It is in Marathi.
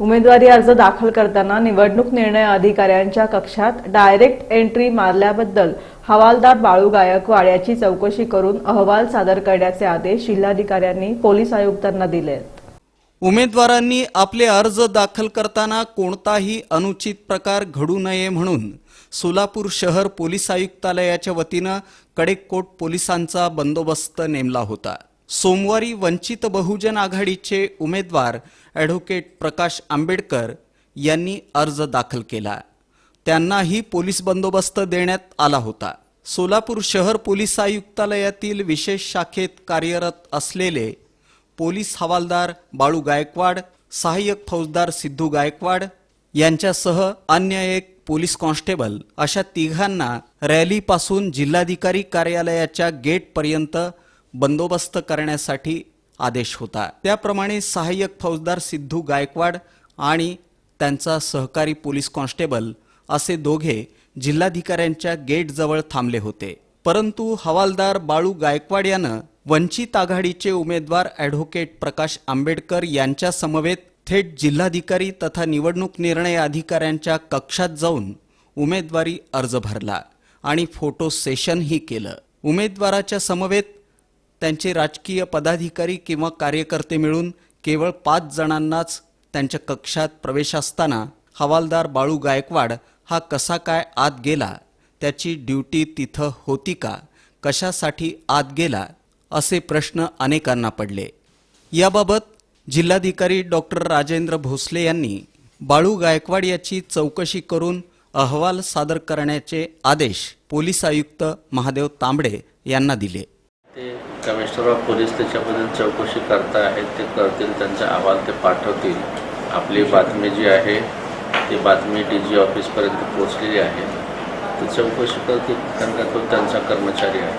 उमेदवारी अर्ज दाखल करताना निवडणूक निर्णय अधिकाऱ्यांच्या कक्षात डायरेक्ट एंट्री मारल्याबद्दल हवालदार बाळू गायकवाड याची चौकशी करून अहवाल सादर करण्याचे आदेश जिल्हाधिकाऱ्यांनी पोलीस आयुक्तांना दिले. आहेत उमेदवारांनी आपले अर्ज दाखल करताना कोणताही अनुचित प्रकार घडू नये म्हणून सोलापूर शहर पोलीस आयुक्तालयाच्या वतीनं कडेकोट पोलिसांचा बंदोबस्त नेमला होता. सोमवारी वंचित बहुजन आघाडीचे उमेदवार ॲडव्होकेट प्रकाश आंबेडकर यांनी अर्ज दाखल केला. त्यांनाही पोलीस बंदोबस्त देण्यात आला होता. सोलापूर शहर पोलीस आयुक्तालयातील विशेष शाखेत कार्यरत असलेले पोलीस हवालदार बाळू गायकवाड सहाय्यक फौजदार सिद्धू गायकवाड यांच्यासह अन्य एक पोलीस कॉन्स्टेबल अशा तिघांना रॅलीपासून जिल्हाधिकारी कार्यालयाच्या गेटपर्यंत बंदोबस्त करण्यासाठी आदेश होता. त्याप्रमाणे सहाय्यक फौजदार सिद्धू गायकवाड आणि त्यांचा सहकारी पोलीस कॉन्स्टेबल असे दोघे जिल्हाधिकाऱ्यांच्या गेटजवळ थांबले होते. परंतु हवालदार बाळू गायकवाड यानं वंचित आघाडीचे उमेदवार ॲडव्होकेट प्रकाश आंबेडकर यांच्या समवेत थेट जिल्हाधिकारी तथा निवडणूक निर्णय अधिकाऱ्यांच्या कक्षात जाऊन उमेदवारी अर्ज भरला आणि फोटो सेशनही केलं. उमेदवाराच्या समवेत त्यांचे राजकीय पदाधिकारी किंवा कार्यकर्ते मिळून केवळ पाच जणांनाच त्यांच्या कक्षात प्रवेश असताना हवालदार बाळू गायकवाड हा कसा काय आत गेला? त्याची ड्युटी तिथं होती का? कशासाठी आत गेला? असे प्रश्न अनेकांना पडले. याबाबत जिल्हाधिकारी डॉक्टर राजेंद्र भोसले यांनी बाळू गायकवाड याची चौकशी करून अहवाल सादर करण्याचे आदेश पोलीस आयुक्त महादेव तांबडे यांना दिले. ते कमिशनर ऑफ पोलीस त्याच्याबद्दल चौकशी करता आहेत ते करतील त्यांचा अहवाल ते पाठवतील. आपली बातमी जी आहे ती बातमी डी जी ऑफिसपर्यंत पोचलेली आहे. ते चौकशी करतील कारण का तो त्यांचा कर्मचारी आहे.